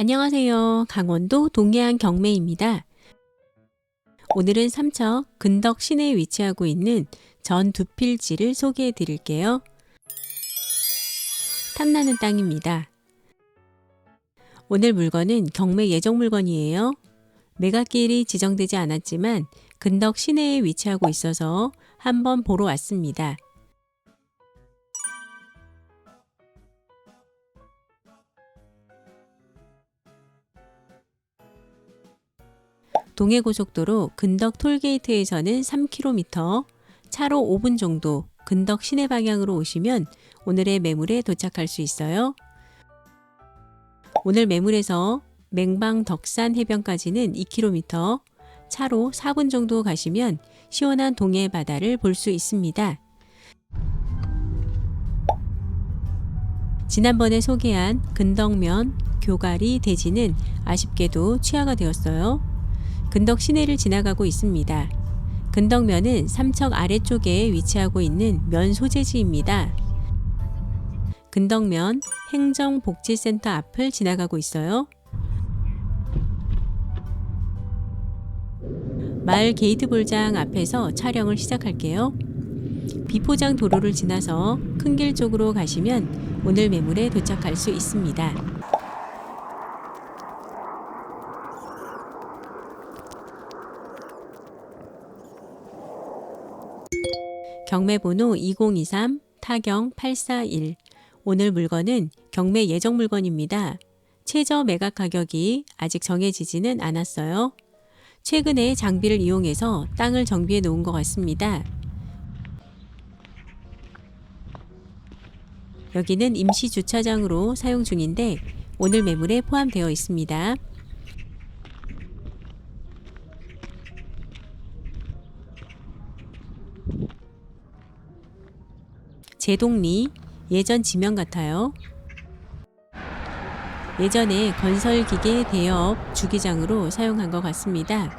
안녕하세요. 강원도 동해안 경매입니다. 오늘은 삼척 근덕 시내에 위치하고 있는 전 두필지를 소개해 드릴게요. 탐나는 땅입니다. 오늘 물건은 경매 예정 물건이에요. 매각길이 지정되지 않았지만 근덕 시내에 위치하고 있어서 한번 보러 왔습니다. 동해고속도로 근덕 톨게이트에서는 3km, 차로 5분 정도 근덕 시내 방향으로 오시면 오늘의 매물에 도착할 수 있어요. 오늘 매물에서 맹방 덕산 해변까지는 2km, 차로 4분 정도 가시면 시원한 동해 바다를 볼 수 있습니다. 지난번에 소개한 근덕면 교가리 대지는 아쉽게도 취하가 되었어요. 근덕 시내를 지나가고 있습니다. 근덕면은 삼척 아래쪽에 위치하고 있는 면 소재지입니다. 근덕면 행정복지센터 앞을 지나가고 있어요. 마을 게이트 볼장 앞에서 촬영을 시작할게요. 비포장 도로를 지나서 큰 길 쪽으로 가시면 오늘 매물에 도착할 수 있습니다. 경매번호 2023 타경 841 오늘 물건은 경매 예정 물건입니다. 최저 매각 가격이 아직 정해지지는 않았어요. 최근에 장비를 이용해서 땅을 정비해 놓은 것 같습니다. 여기는 임시 주차장으로 사용 중인데 오늘 매물에 포함되어 있습니다. 제동리 예전 지명 같아요. 예전에 건설기계 대여업 주기장으로 사용한 것 같습니다.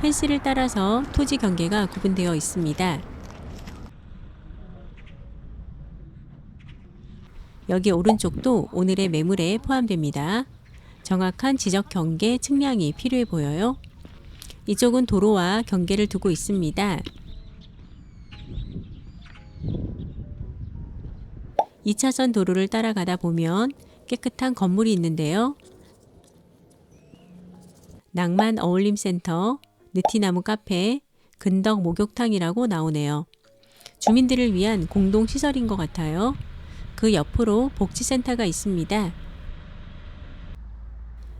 펜스를 따라서 토지 경계가 구분되어 있습니다. 여기 오른쪽도 오늘의 매물에 포함됩니다. 정확한 지적 경계 측량이 필요해 보여요. 이쪽은 도로와 경계를 두고 있습니다. 2차선 도로를 따라가다 보면 깨끗한 건물이 있는데요. 낭만 어울림센터, 느티나무 카페, 근덕 목욕탕이라고 나오네요. 주민들을 위한 공동 시설인 것 같아요. 그 옆으로 복지센터가 있습니다.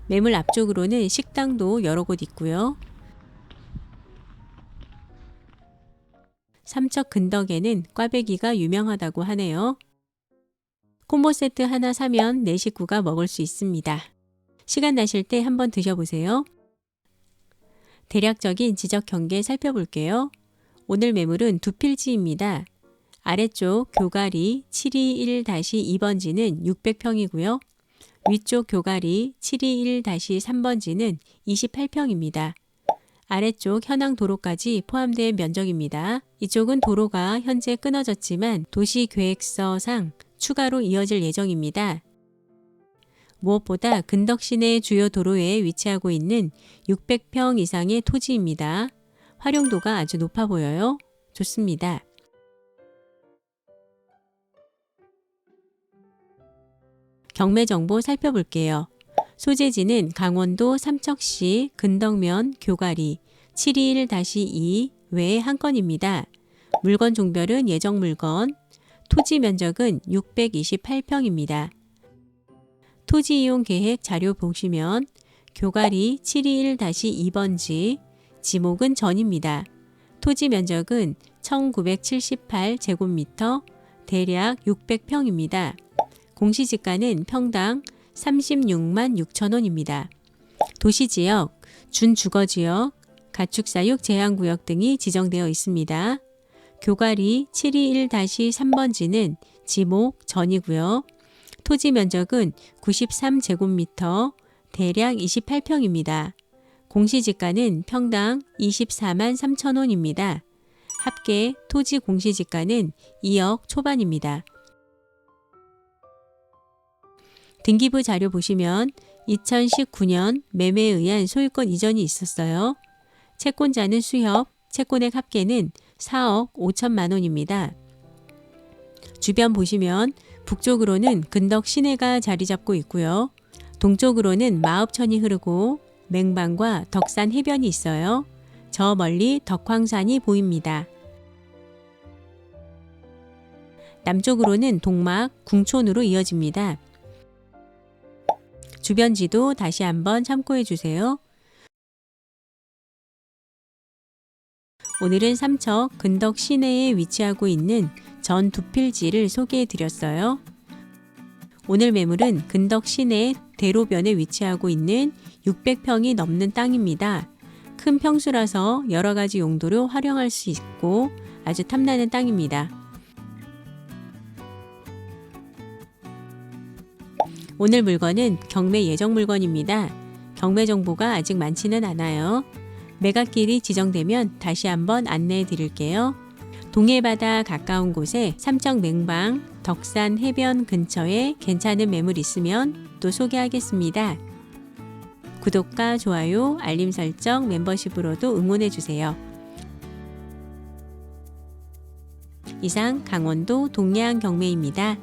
매물 앞쪽으로는 식당도 여러 곳 있고요. 삼척 근덕에는 꽈배기가 유명하다고 하네요. 콤보 세트 하나 사면 내 식구가 먹을 수 있습니다. 시간 나실 때 한번 드셔보세요. 대략적인 지적 경계 살펴볼게요. 오늘 매물은 두 필지입니다. 아래쪽 교가리 721-2번지는 600평이고요. 위쪽 교가리 721-3번지는 28평입니다. 아래쪽 현황 도로까지 포함된 면적입니다. 이쪽은 도로가 현재 끊어졌지만 도시계획서상 추가로 이어질 예정입니다. 무엇보다 근덕 시내 주요 도로에 위치하고 있는 600평 이상의 토지입니다. 활용도가 아주 높아 보여요. 좋습니다. 경매 정보 살펴볼게요. 소재지는 강원도 삼척시 근덕면 교가리 721-2 외에 한 건입니다. 물건 종별은 예정 물건, 토지 면적은 628평입니다. 토지 이용 계획 자료 보시면 교가리 721-2번지 지목은 전입니다. 토지 면적은 1978제곱미터 대략 600평입니다. 공시지가는 평당 36만 6천 원입니다. 도시지역, 준주거지역, 가축사육 제한구역 등이 지정되어 있습니다. 교가리 721-3번지는 지목 전이고요. 토지 면적은 93제곱미터, 대략 28평입니다. 공시지가는 평당 24만 3천 원입니다. 합계 토지 공시지가는 2억 초반입니다. 등기부 자료 보시면 2019년 매매에 의한 소유권 이전이 있었어요. 채권자는 수협, 채권액 합계는 4억 5천만 원입니다. 주변 보시면 북쪽으로는 근덕 시내가 자리 잡고 있고요. 동쪽으로는 마읍천이 흐르고 맹방과 덕산 해변이 있어요. 저 멀리 덕황산이 보입니다. 남쪽으로는 동막, 궁촌으로 이어집니다. 주변 지도 다시 한번 참고해 주세요. 오늘은 삼척 근덕 시내에 위치하고 있는 전 두필지를 소개해 드렸어요. 오늘 매물은 근덕 시내 대로변에 위치하고 있는 600평이 넘는 땅입니다. 큰 평수라서 여러 가지 용도로 활용할 수 있고 아주 탐나는 땅입니다. 오늘 물건은 경매 예정 물건입니다. 경매 정보가 아직 많지는 않아요. 매각길이 지정되면 다시 한번 안내해 드릴게요. 동해바다 가까운 곳에 삼척 맹방, 덕산 해변 근처에 괜찮은 매물 있으면 또 소개하겠습니다. 구독과 좋아요, 알림 설정, 멤버십으로도 응원해 주세요. 이상 강원도 동해안 경매입니다.